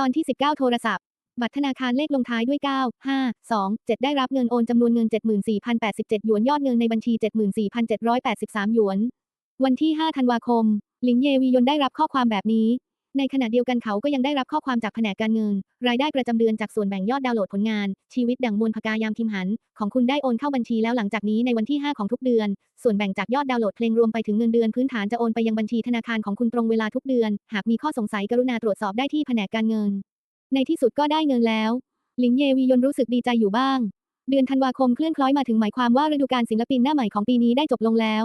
ตอนที่ 19 โทรศัพท์ บัตรธนาคารเลขลงท้ายด้วย 9 5 2 7 ได้รับเงินโอนจำนวนเงิน 74,087 หยวน ยอดเงินในบัญชี 74,783 หยวน วันที่ 5 ธันวาคม หลิงเยวียนได้รับข้อความแบบนี้ ในขณะเดียวกันเขาก็ยังได้รับข้อความจากแผนกการเงิน รายได้ประจำเดือนจากส่วนแบ่งยอดดาวน์โหลดผลงาน ชีวิตดังมวลพกายามคิมหัน ของคุณได้โอนเข้าบัญชีแล้วหลังจากนี้ในวันที่ 5 ของทุกเดือน ส่วนแบ่งจากยอดดาวน์โหลดเพลงรวมไปถึงเงินเดือนพื้นฐานจะโอนไปยังบัญชีธนาคารของคุณตรงเวลาทุกเดือน หากมีข้อสงสัยกรุณาตรวจสอบได้ที่แผนกการเงิน ในที่สุดก็ได้เงินแล้ว หลิงเยวียนรู้สึกดีใจอยู่บ้าง เดือนธันวาคมเคลื่อนคล้อยมาถึงหมายความว่าฤดูกาลศิลปินหน้าใหม่ของปีนี้ได้จบลงแล้ว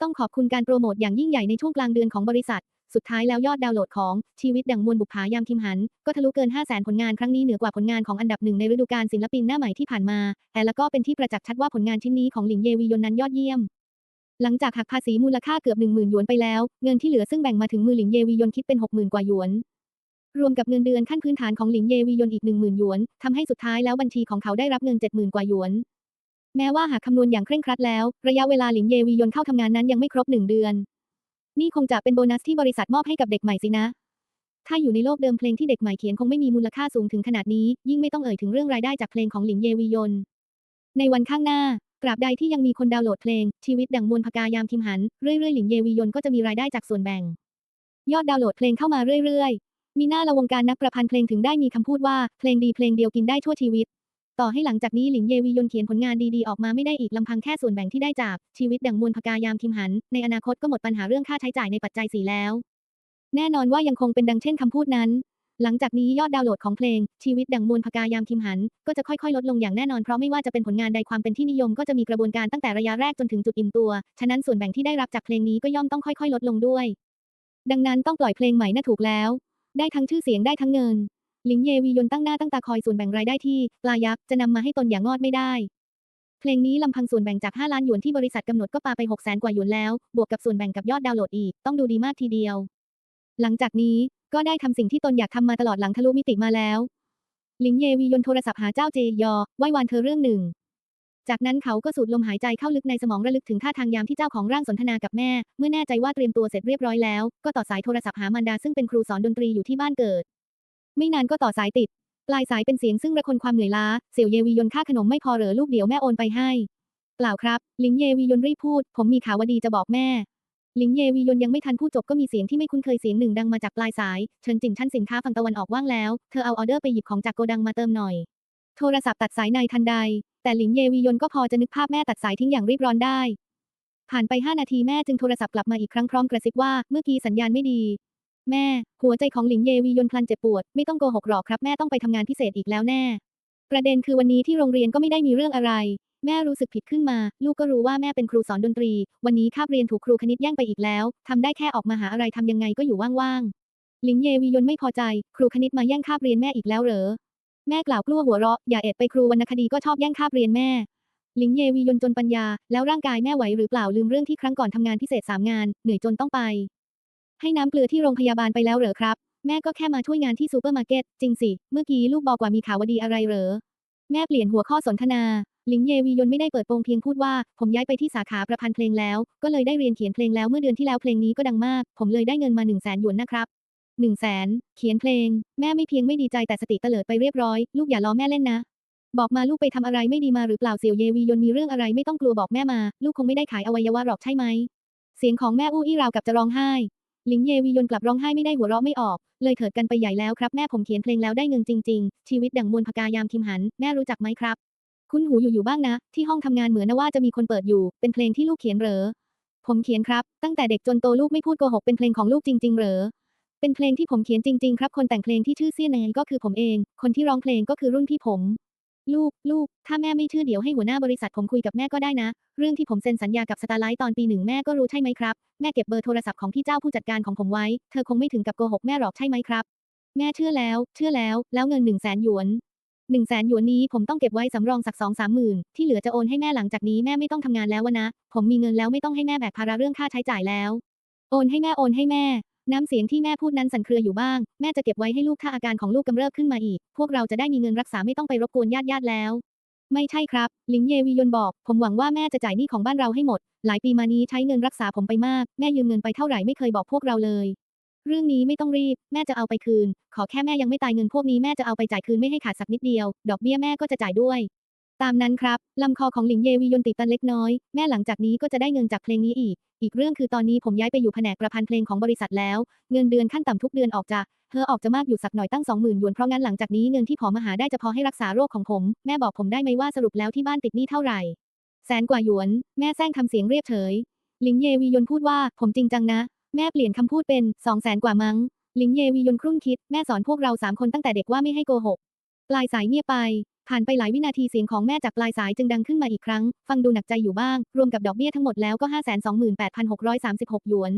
ต้องขอบคุณการโปรโมทอย่างยิ่งใหญ่ในช่วงกลางเดือนของบริษัท สุดท้ายแล้วยอดดาวน์โหลดของชีวิตดังมวลบุปผายามคิมหัน ก็ทะลุเกิน 5 0 0 0 0 0 ผลงานครั้งนี้เหนือกว่าผลงานของอันดับหนึ่งในฤดูกาลศิลปินหน้าใหม่ที่ผ่านมาแต่แล้วก็เป็นที่ประจักษ์ชัดว่าผลงานชิ้นนี้ของหลิงเยวียนนั้นยอดเยี่ยม หลังจากหักภาษีมูลค่าเกือบ 10,000 หยวนไปแล้ว เงินที่เหลือซึ่งแบ่งมาถึงมือหลิงเยวียนคิดเป็น 60,000 กว่าหยวน รวมกับเงินเดือนขั้นพื้นฐานของหลิงเยวียนอีก 10,000 หยวนทำให้สุดท้ายแล้วบัญชีของเขาได้รับเงิน 70,000 กว่าหยวน แม้ว่าหากคำนวณอย่างเคร่งครัดแล้ว ระยะเวลาหลิงเยวียนเข้าทำงานนั้นยังไม่ครบหนึ่งเดือน นี่คงจะเป็นโบนัสที่บริษัทมอบให้กับเด็กใหม่สินะ ถ้าอยู่ในโลกเดิมเพลงที่เด็กใหม่เขียนคงไม่มีมูลค่าสูงถึงขนาดนี้ ยิ่งไม่ต้องเอ่ยถึงเรื่องรายได้จากเพลงของหลิงเยวียน ในวันข้างหน้าตราบใดที่ยังมีคนดาวน์โหลดเพลง ชีวิตดังมวลพกายามคิมหัน เรื่อยๆ หลิงเยวียนก็จะมีรายได้จากส่วนแบ่ง ยอดดาวน์โหลดเพลงเข้ามาเรื่อยๆ มีหน้าละวงการนักประพันธ์เพลงถึงได้มีคำพูดว่า เพลงดีเพลงเดียวกินได้ชั่วชีวิต ต่อให้หลังจากนี้หลิงเยวียนเขียนผลงานดีๆออกมาไม่ได้อีกลำพังแค่ส่วนแบ่งที่ได้จากชีวิตดังมวลพกายามคิมหัน ในอนาคตก็หมดปัญหาเรื่องค่าใช้จ่ายในปัจจัยสี่แล้ว แน่นอนว่ายังคงเป็นดังเช่นคำพูดนั้น หลังจากนี้ยอดดาวน์โหลดของเพลง ชีวิตดังมวลพกายามคิมหัน ก็จะค่อยๆ ลดลงอย่างแน่นอนเพราะไม่ว่าจะเป็นผลงานใดความเป็นที่นิยมก็จะมีกระบวนการตั้งแต่ระยะแรกจนถึงจุดอิ่มตัว ฉะนั้นส่วนแบ่งที่ได้รับจากเพลงนี้ก็ย่อมต้องค่อยๆ ลดลงด้วย ดังนั้นต้องปล่อยเพลงใหม่น่าถูกแล้ว ได้ทั้งชื่อเสียงได้ทั้งเงิน หลิงเยวียนตั้งหน้าตั้งตาคอยส่วนแบ่งรายได้ที่ปลายักษ์จะนำมาให้ตนอย่างงอดไม่ได้ เพลงนี้ลำพังส่วนแบ่งจาก 5 ล้านหยวนที่บริษัทกำหนดก็ปาไป6 0 0 0 0 0กว่าหยวนแล้ว บวกกับส่วนแบ่งกับยอดดาวน์โหลดอีก ต้องดูดีมากทีเดียว หลังจากนี้ก็ได้ทำสิ่งที่ตนอยากทำมาตลอดหลังทะลุมิติมาแล้ว หลิงเยวียนโทรศัพท์หาเจ้าเจยอไหว้วานเธอเรื่องหนึ่ง จากนั้นเขาก็สูดลมหายใจเข้าลึกในสมองระลึกถึงท่าทางยามที่เจ้าของร่างสนทนากับแม่ เมื่อแน่ใจว่าเตรียมตัวเสร็จเรียบร้อยแล้ว ก็ต่อสายโทรศัพท์หามารดาซึ่งเป็นครูสอนดนตรีอยู่ที่บ้านเกิด ไม่นานก็ต่อสายติด ปลายสายเป็นเสียงซึ่งระคนความเหนื่อยล้า เสี่ยวเยวียนค่าขนมไม่พอเหรอลูกเดี๋ยวแม่โอนไปให้ เปล่าครับหลิงเยวียนรีบพูด ผมมีข่าวดีจะบอกแม่หลิงเยวียนยังไม่ทันพูดจบก็มีเสียงที่ไม่คุ้นเคยเสียงหนึ่งดังมาจากปลายสาย เชิญจิงชั้นสินค้าฝั่งตะวันออกว่างแล้ว เธอเอาออเดอร์ไปหยิบของจากโกดังมาเติมหน่อย โทรศัพท์ตัดสายในทันใด แต่หลิงเยวียนก็พอจะนึกภาพแม่ตัดสายทิ้งอย่างรีบร้อนได้ ผ่านไป5นาทีแม่จึงโทรศัพท์กลับมาอีกครั้งพร้อมกระซิบว่าเมื่อกี้สัญญาณไม่ดี แม่ หัวใจของหลิงเยวียนพลันเจ็บปวด ไม่ต้องโกหกหรอกครับแม่ต้องไปทำงานพิเศษอีกแล้วแน่ ประเด็นคือวันนี้ที่โรงเรียนก็ไม่ได้มีเรื่องอะไร แม่รู้สึกผิดขึ้นมา ลูกก็รู้ว่าแม่เป็นครูสอนดนตรี วันนี้คาบเรียนถูกครูคณิตแย่งไปอีกแล้วทำได้แค่ออกมาหาอะไรทำยังไงก็อยู่ว่างๆ หลิงเยวียนไม่พอใจ ครูคณิตมาแย่งคาบเรียนแม่อีกแล้วเหรอ แม่กล่าวกลัวหัวเราะ อย่าเอ็ดไปครูวรรณคดีก็ชอบแย่งคาบเรียนแม่หลิงเยวียนจนปัญญา แล้วร่างกายแม่ไหวหรือเปล่าลืมเรื่องที่ครั้งก่อนทำงานพิเศษสามงาน เหนื่อยจนต้องไป ให้น้ำเกลือที่โรงพยาบาลไปแล้วเหรอครับ แม่ก็แค่มาช่วยงานที่ซูเปอร์มาร์เก็ต จริงสิ เมื่อกี้ลูกบอกว่ามีข่าวดีอะไรเหรอ แม่เปลี่ยนหัวข้อสนทนา หลิงเยวียนไม่ได้เปิดโปงเพียงพูดว่า ผมย้ายไปที่สาขาประพันธ์เพลงแล้ว ก็เลยได้เรียนเขียนเพลงแล้วเมื่อเดือนที่แล้วเพลงนี้ก็ดังมาก ผมเลยได้เงินมา1นึ่งแสนหยวนนะครับหนึ่งแสนเขียนเพลง แม่ไม่เพียงไม่ดีใจแต่สติเตลิดไปเรียบร้อย ลูกอย่าล้อแม่เล่นนะ บอกมาลูกไปทำอะไรไม่ดีมาหรือเปล่าเสี่ยวเยวียนมีเรื่องอะไรไม่ต้องกลัวบอกแม่มา ลูกคงไม่ได้ขายอวัยวะหรอกใช่ไหมเสียงของแม่อู้อี้ราวกับจะร้องไห้ หลิงเยวียนกลับร้องไห้ไม่ได้หัวเราะไม่ออก เลยเถิดกันไปใหญ่แล้วครับแม่ผมเขียนเพลงแล้วได้เงินจริง ๆ ชีวิตดั่งมวลพกายามคิมหัน แม่รู้จักไหมครับ คุ้นหูอยู่อยู่บ้างนะ ที่ห้องทำงานเหมือนนะว่าจะมีคนเปิดอยู่ เป็นเพลงที่ลูกเขียนเหรอ ผมเขียนครับ ตั้งแต่เด็กจนโตลูกไม่พูดโกหกเป็นเพลงของลูกจริง ๆ เหรอ เป็นเพลงที่ผมเขียนจริง ๆ ครับ คนแต่งเพลงที่ชื่อเซี่ยนเนก็คือผมเอง คนที่ร้องเพลงก็คือรุ่นพี่ผม ลูก ลูก ถ้าแม่ไม่เชื่อเดี๋ยวให้หัวหน้าบริษัทผมคุยกับแม่ก็ได้นะ เรื่องที่ผมเซ็นสัญญากับสตาร์ไลท์ตอนปีหนึ่งแม่ก็รู้ใช่ไหมครับ แม่เก็บเบอร์โทรศัพท์ของพี่เจ้าผู้จัดการของผมไว้ เธอคงไม่ถึงกับโกหกแม่หรอกใช่ไหมครับ แม่เชื่อแล้ว เชื่อแล้ว แล้วเงินหนึ่งแสนหยวนหนึ่งแสนหยวนนี้ผมต้องเก็บไว้สำรองสักสองสามหมื่นที่เหลือจะโอนให้แม่หลังจากนี้แม่ไม่ต้องทำงานแล้ววะนะ ผมมีเงินแล้วไม่ต้องให้แม่แบกภาระเรื่องค่าใช้จ่ายแล้ว โอนให้แม่โอนให้แม่ น้ำเสียงที่แม่พูดนั้นสั่นเครืออยู่บ้าง แม่จะเก็บไว้ให้ลูกถ้าอาการของลูกกำเริบขึ้นมาอีก พวกเราจะได้มีเงินรักษาไม่ต้องไปรบกวนญาติญาติแล้ว ไม่ใช่ครับหลิงเยวียนบอก ผมหวังว่าแม่จะจ่ายหนี้ของบ้านเราให้หมด หลายปีมานี้ใช้เงินรักษาผมไปมาก แม่ยืมเงินไปเท่าไหร่ไม่เคยบอกพวกเราเลย เรื่องนี้ไม่ต้องรีบ แม่จะเอาไปคืน ขอแค่แม่ยังไม่ตายเงินพวกนี้แม่จะเอาไปจ่ายคืนไม่ให้ขาดสักนิดเดียว ดอกเบี้ยแม่ก็จะจ่ายด้วยตามนั้นครับ ลำคอของหลิงเยวียนติดตันเล็กน้อย แม่หลังจากนี้ก็จะได้เงินจากเพลงนี้อีก อีกเรื่องคือตอนนี้ผมย้ายไปอยู่แผนกประพันธ์เพลงของบริษัทแล้ว เงินเดือนขั้นต่ำทุกเดือนออกจะเธอออกจะมากอยู่สักหน่อยตั้ง20,000หยวนเพราะงั้นหลังจากนี้เงินที่พอมาหาได้จะพอให้รักษาโรคของผม แม่บอกผมได้ไหมว่าสรุปแล้วที่บ้านติดหนี้เท่าไหร่ แสนกว่าหยวน แม่แซงทำเสียงเรียบเฉยลิงเยวียนพูดว่าผมจริงจังนะ แม่เปลี่ยนคำพูดเป็นสองแสนกว่ามั้งลิงเยวียนครุ่นคิดแม่สอนพวกเราสามคนตั้งแต่เด็กว่าไม่ให้โกหกปลายสายเงียบไป ผ่านไปหลายวินาทีเสียงของแม่จากปลายสายจึงดังขึ้นมาอีกครั้ง ฟังดูหนักใจอยู่บ้าง รวมกับดอกเบี้ยทั้งหมดแล้วก็ 528,636 หยวน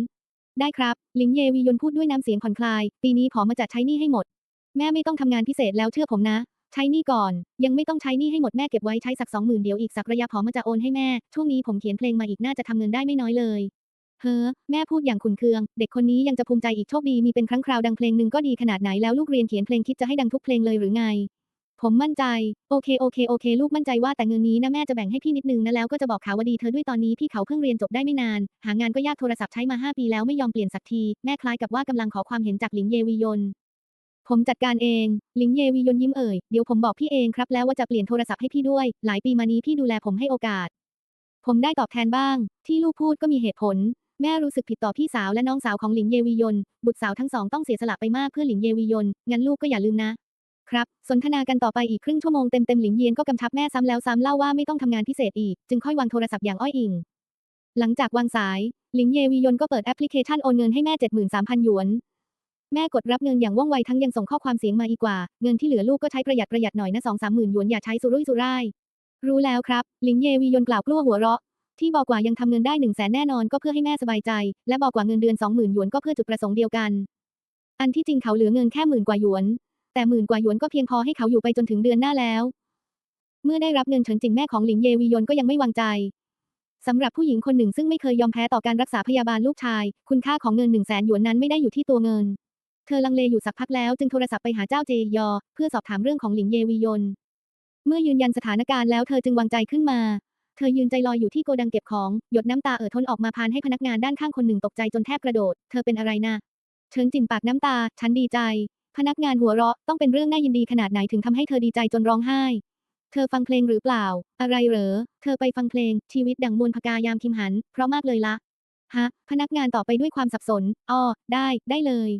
ได้ครับ ลิงเยวียนพูดด้วยน้ำเสียงผ่อนคลาย ปีนี้ผอมาจัดใช้นี้ให้หมด แม่ไม่ต้องทำงานพิเศษแล้วเชื่อผมนะ ใช้นี้ก่อน ยังไม่ต้องใช้นี้ให้หมดแม่เก็บไว้ใช้สักสองหมื่นเดี๋ยวอีกสักระยะผอมาจะโอนให้แม่ ช่วงนี้ผมเขียนเพลงมาอีกน่าจะทำเงินได้ไม่น้อยเลยเฮ้อแม่พูดอย่างขุนเคือง เด็กคนนี้ยังจะภูมิใจอีกโชคดีมีเป็นครั้งคราวดังเพลงหนึ่งก็ดีขนาดไหนแล้วลูกเรียนเขียนเพลงคิดจะให้ดังทุกเพลงเลยหรือไง ผมมั่นใจ โอเคโอเคโอเค ลูกมั่นใจว่าแต่เงินนี้นะแม่จะแบ่งให้พี่นิดนึงนะแล้วก็จะบอกข่าวดีเธอด้วยตอนนี้พี่เขาเพิ่งเรียนจบได้ไม่นาน หางานก็ยากโทรศัพท์ใช้มา 5 ปีแล้วไม่ยอมเปลี่ยนสักที แม่คล้ายกับว่ากำลังขอความเห็นจากหลิงเยวียนผมจัดการเองหลิงเยวียนยิ้มเอ่ย เดี๋ยวผมบอกพี่เองครับแล้วว่าจะเปลี่ยนโทรศัพท์ให้พี่ด้วย หลายปีมานี้พี่ดูแลผมให้โอกาส ผมได้ตอบแทนบ้าง ที่ลูกพูดก็มีเหตุผล แม่รู้สึกผิดต่อพี่สาวและน้องสาวของหลิงเยวียนบุตรสาวทั้งสองต้องเสียสละไปมากเพื่อหลิงเยวียนงั้นลูกก็อย่าลืมนะ ครับ สนทนากันต่อไปอีกครึ่งชั่วโมงเต็มๆหลิงเยียนก็กำชับแม่ซ้ำแล้วซ้ำเล่าว่าไม่ต้องทำงานพิเศษอีก จึงค่อยวางโทรศัพท์อย่างอ้อยอิง หลังจากวางสาย หลิงเยวียนก็เปิดแอปพลิเคชันโอนเงินให้แม่ 73,000หยวน แม่กดรับเงินอย่างว่องไวทั้งยังส่งข้อความเสียงมาอีกกว่า เงินที่เหลือลูกก็ใช้ประหยัดประหยัดหน่อยนะสองสามหมื่นหยวนอย่าใช้สุรุ่ยสุร่าย รู้แล้วครับ หลิงเยวียนกล่าวกลัวหัวเราะ ที่บอกว่ายังทำเงินได้หนึ่งแสนแน่นอนก็เพื่อให้แม่สบายใจ และบอกว่าเงินเดือนสองหมื่นหยวนก็เพื่อจุดประสงค์เดียวกัน อันที่จริงเขาเหลือเงินแค่หมื่นกว่าหยวน แต่หมื่นกว่าหยวนก็เพียงพอให้เขาอยู่ไปจนถึงเดือนหน้าแล้ว เมื่อได้รับเงินเฉินจิงแม่ของหลิงเยวียนก็ยังไม่วางใจสำหรับผู้หญิงคนหนึ่งซึ่งไม่เคยยอมแพ้ต่อการรักษาพยาบาลลูกชาย คุณค่าของเงินหนึ่งแสนหยวนนั้นไม่ได้อยู่ที่ตัวเงิน เธอลังเลอยู่สักพักแล้วจึงโทรศัพท์ไปหาเจ้าเจยอ เพื่อสอบถามเรื่องของหลิงเยวียนเมื่อยืนยันสถานการณ์แล้วเธอจึงวางใจขึ้นมา เธอยืนใจลอยอยู่ที่โกดังเก็บของ หยดน้ำตาเอ่อทนออกมาพานให้พนักงานด้านข้างคนหนึ่งตกใจจนแทบกระโดด เธอเป็นอะไรนะเฉินจินปากน้ำตา ฉันดีใจ พนักงานหัวเราะต้องเป็นเรื่องน่ายินดีขนาดไหนถึงทำให้เธอดีใจจนร้องไห้ เธอฟังเพลงหรือเปล่า อะไรเหรอ เธอไปฟังเพลง ชีวิตดังมวลพกายามคิมหัน เพราะมากเลยละฮะ พนักงานตอบไปด้วยความสับสน อ๋อ ได้ ได้เลย